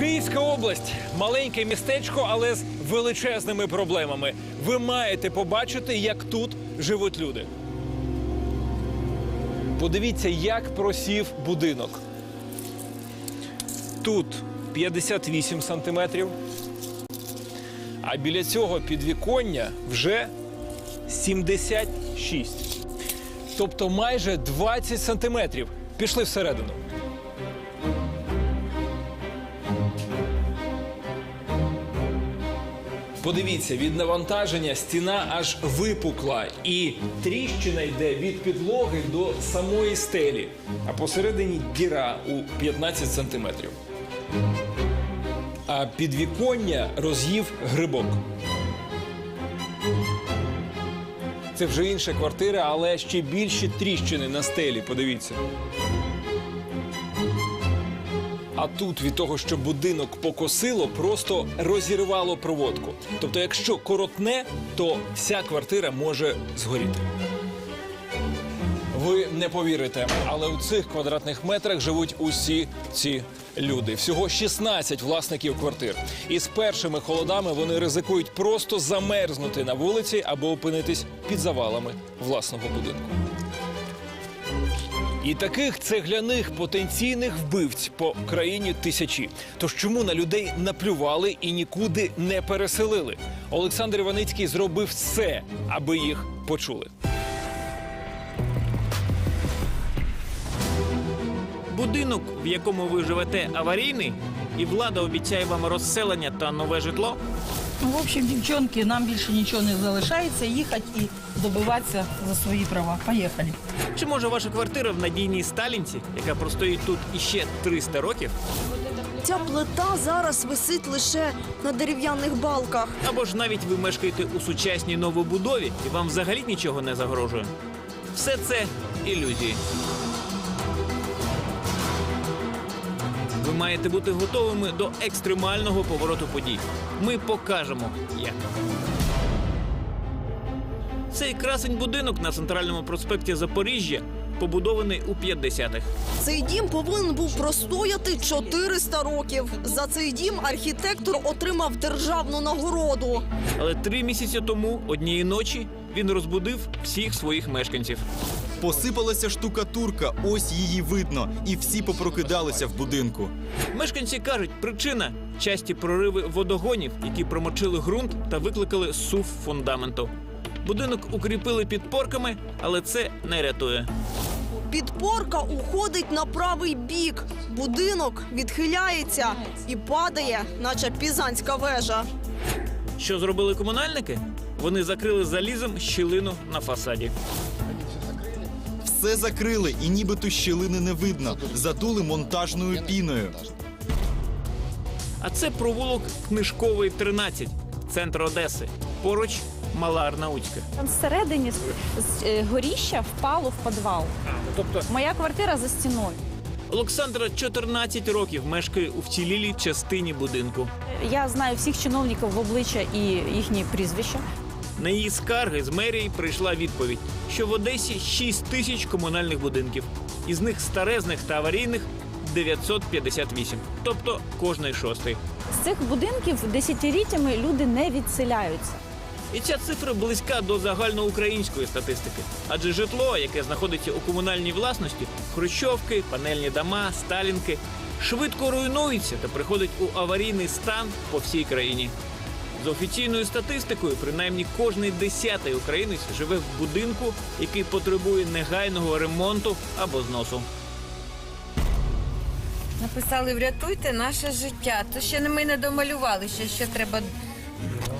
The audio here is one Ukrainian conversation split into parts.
Київська область маленьке містечко, але з величезними проблемами. Ви маєте побачити, як тут живуть люди. Подивіться, як просів будинок. Тут 58 сантиметрів, а біля цього підвіконня вже 76. Тобто майже 20 сантиметрів. Пішли всередину. Подивіться, від навантаження стіна аж випукла, і тріщина йде від підлоги до самої стелі, а посередині діра у 15 сантиметрів. А підвіконня роз'їв грибок. Це вже інша квартира, але ще більші тріщини на стелі. Подивіться. А тут від того, що будинок покосило, просто розірвало проводку. Тобто, якщо коротне, то вся квартира може згоріти. Ви не повірите, але у цих квадратних метрах живуть усі ці люди. Всього 16 власників квартир. І з першими холодами вони ризикують просто замерзнути на вулиці або опинитись під завалами власного будинку. І таких цегляних потенційних вбивць по країні тисячі. Тож чому на людей наплювали і нікуди не переселили? Олександр Іваницький зробив все, аби їх почули. Будинок, в якому ви живете, аварійний, і влада обіцяє вам розселення та нове житло. Ну, в общем, дівчонки, нам більше нічого не залишається, їхати і добиватися за свої права. Поїхали. Чи може ваша квартира в надійній Сталінці, яка простоїть тут іще 300 років, Ця плита зараз висить лише на дерев'яних балках. або ж навіть ви мешкаєте у сучасній новобудові і вам взагалі нічого не загрожує? Все це ілюзії. Маєте бути готовими до екстремального повороту подій. Ми покажемо, як. Цей красень будинок на центральному проспекті Запоріжжя побудований у 50-х. Цей дім повинен був простояти 400 років. За цей дім архітектор отримав державну нагороду. Але три місяці тому, однієї ночі, він розбудив всіх своїх мешканців. Посипалася штукатурка, ось її видно, і всі попрокидалися в будинку. Мешканці кажуть, причина часті прориви водогонів, які промочили ґрунт та викликали сув фундаменту. Будинок укріпили підпорками, але це не рятує. Підпорка уходить на правий бік. Будинок відхиляється і падає, наче пізанська вежа. Що зробили комунальники? Вони закрили залізом щілину на фасаді. Все закрили, і нібито щілини не видно. Задули монтажною піною. А це провулок Книжковий 13, центр Одеси. Поруч Мала Арнаутська. Там всередині з- е, горіща впало в підвал. Тобто Моя квартира за стіною. Олександра 14 років мешкає у вцілілій частині будинку. Я знаю всіх чиновників в обличчя і їхні прізвища. На її скарги з мерії прийшла відповідь, що в Одесі 6 тисяч комунальних будинків, із них старезних та аварійних 958, тобто кожний шостий. З цих будинків десятиліттями люди не відселяються. І ця цифра близька до загальноукраїнської статистики. Адже житло, яке знаходиться у комунальній власності, хрущовки, панельні дома, сталінки, швидко руйнується та приходить у аварійний стан по всій країні. За офіційною статистикою, принаймні кожний десятий українець живе в будинку, який потребує негайного ремонту або зносу. Написали врятуйте наше життя. То ще не ми не домалювали, що ще треба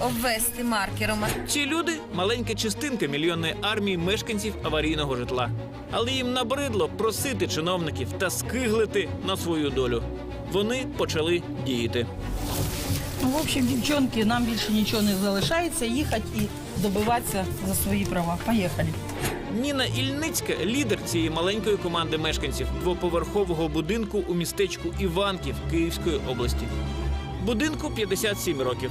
обвести маркером. Ці люди маленька частинка мільйонної армії мешканців аварійного житла. Але їм набридло просити чиновників та скиглити на свою долю. Вони почали діяти. В общем, дівчонки, нам більше нічого не залишається, їхати і добиватися за свої права. Поїхали. Ніна Ільницька лідер цієї маленької команди мешканців двоповерхового будинку у містечку Іванків Київської області. Будинку 57 років.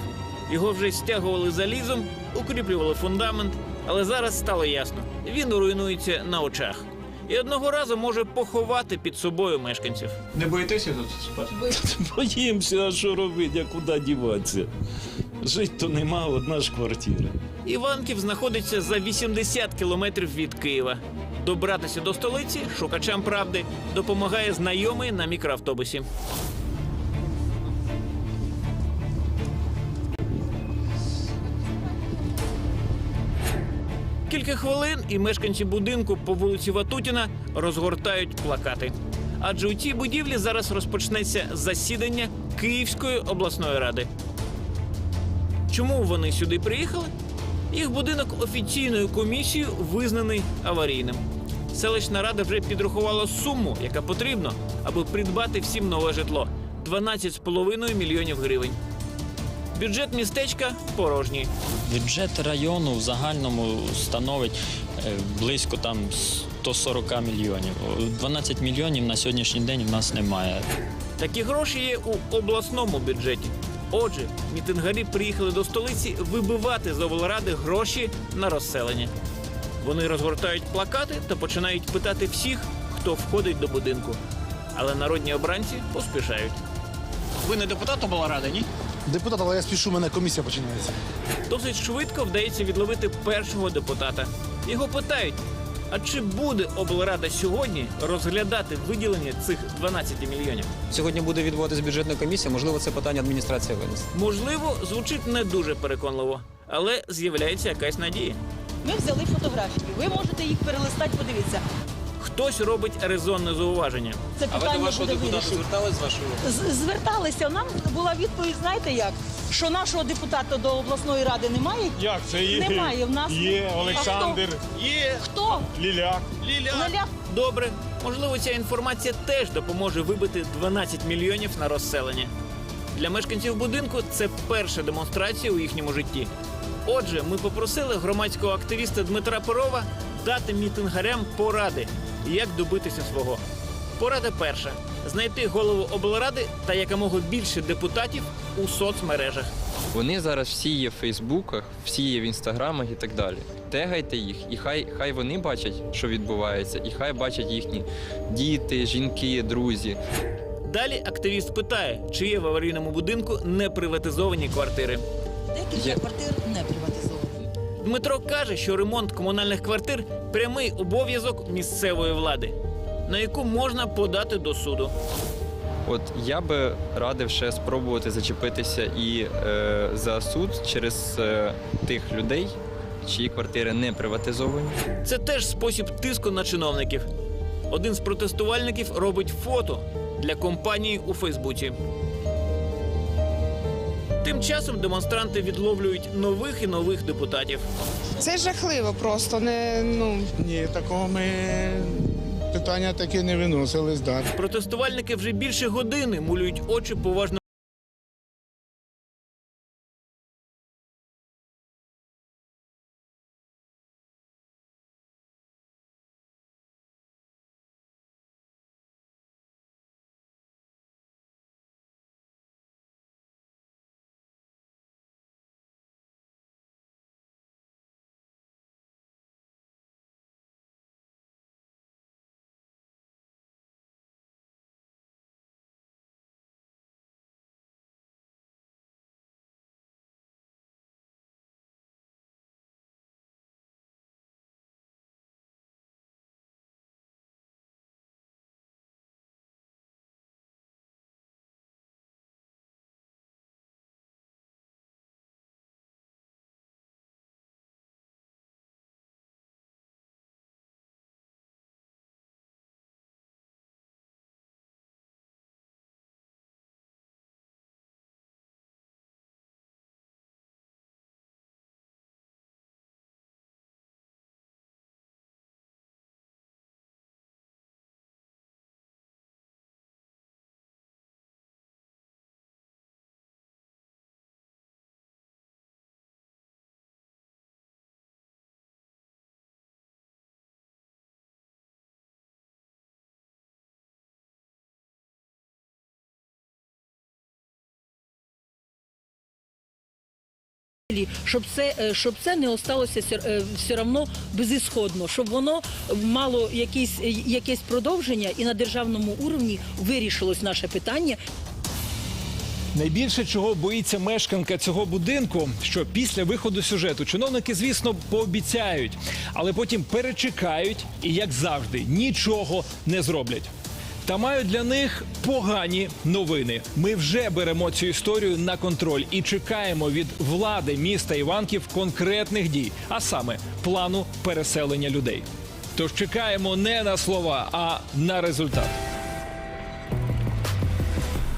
Його вже стягували залізом, укріплювали фундамент, але зараз стало ясно, він руйнується на очах. І одного разу може поховати під собою мешканців. Не боїтеся тут спати? Боїмося, а що робити, а куди діватися? Жить то нема, одна ж квартира. Іванків знаходиться за 80 кілометрів від Києва. Добратися до столиці шукачам правди допомагає знайомий на мікроавтобусі. Кілька хвилин і мешканці будинку по вулиці Ватутіна розгортають плакати. Адже у цій будівлі зараз розпочнеться засідання Київської обласної ради. Чому вони сюди приїхали? Їх будинок офіційною комісією визнаний аварійним. Селищна рада вже підрахувала суму, яка потрібна, аби придбати всім нове житло 12,5 мільйонів гривень. Бюджет містечка порожній. Бюджет району в загальному становить е, близько там 140 мільйонів. 12 мільйонів на сьогоднішній день в нас немає. Такі гроші є у обласному бюджеті. Отже, мітингарі приїхали до столиці вибивати з облради гроші на розселення. Вони розгортають плакати та починають питати всіх, хто входить до будинку. Але народні обранці поспішають. Ви не депутат облради, ні? Депутат, але я спішу, у мене комісія починається. Досить швидко вдається відловити першого депутата. Його питають: а чи буде облрада сьогодні розглядати виділення цих 12 мільйонів? Сьогодні буде відбуватись бюджетна комісія. Можливо, це питання адміністрація винесе. Можливо, звучить не дуже переконливо, але з'являється якась надія. Ми взяли фотографії. Ви можете їх перелистати, подивіться. Хтось робить резонне зауваження. Це питання буде вирішено. звертались з вашого? З- Зверталися. Нам була відповідь, знаєте як? Що нашого депутата до обласної ради немає? Як це є? Немає в нас. Є Олександр Є Хто? Ліляк. Ліля. Леля? Добре, можливо, ця інформація теж допоможе вибити 12 мільйонів на розселення. Для мешканців будинку це перша демонстрація у їхньому житті. Отже, ми попросили громадського активіста Дмитра Перова дати мітингарям поради, як добитися свого. Порада перша: знайти голову облради та якомога більше депутатів у соцмережах. Вони зараз всі є в Фейсбуках, всі є в інстаграмах і так далі. Тегайте їх, і хай, хай вони бачать, що відбувається, і хай бачать їхні діти, жінки, друзі. Далі активіст питає, чи є в аварійному будинку неприватизовані квартири. Декілька Є. квартир не приватизовані. Дмитро каже, що ремонт комунальних квартир прямий обов'язок місцевої влади, на яку можна подати до суду. От я би радив ще спробувати зачепитися і е, за суд через е, тих людей, чиї квартири не приватизовані. Це теж спосіб тиску на чиновників. Один з протестувальників робить фото для компанії у Фейсбуці. Тим часом демонстранти відловлюють нових і нових депутатів. Це жахливо просто. Не ну Ні, такого ми питання таке не виносили. Протестувальники вже більше години мулюють очі поважно щоб це, е, щоб це не осталося все, е, одно безісходно, щоб воно мало якісь, е, якесь продовження і на державному уровні вирішилось наше питання. Найбільше чого боїться мешканка цього будинку, що після виходу сюжету чиновники, звісно, пообіцяють, але потім перечекають і, як завжди, нічого не зроблять. Та маю для них погані новини. Ми вже беремо цю історію на контроль і чекаємо від влади міста Іванків конкретних дій, а саме плану переселення людей. Тож чекаємо не на слова, а на результат.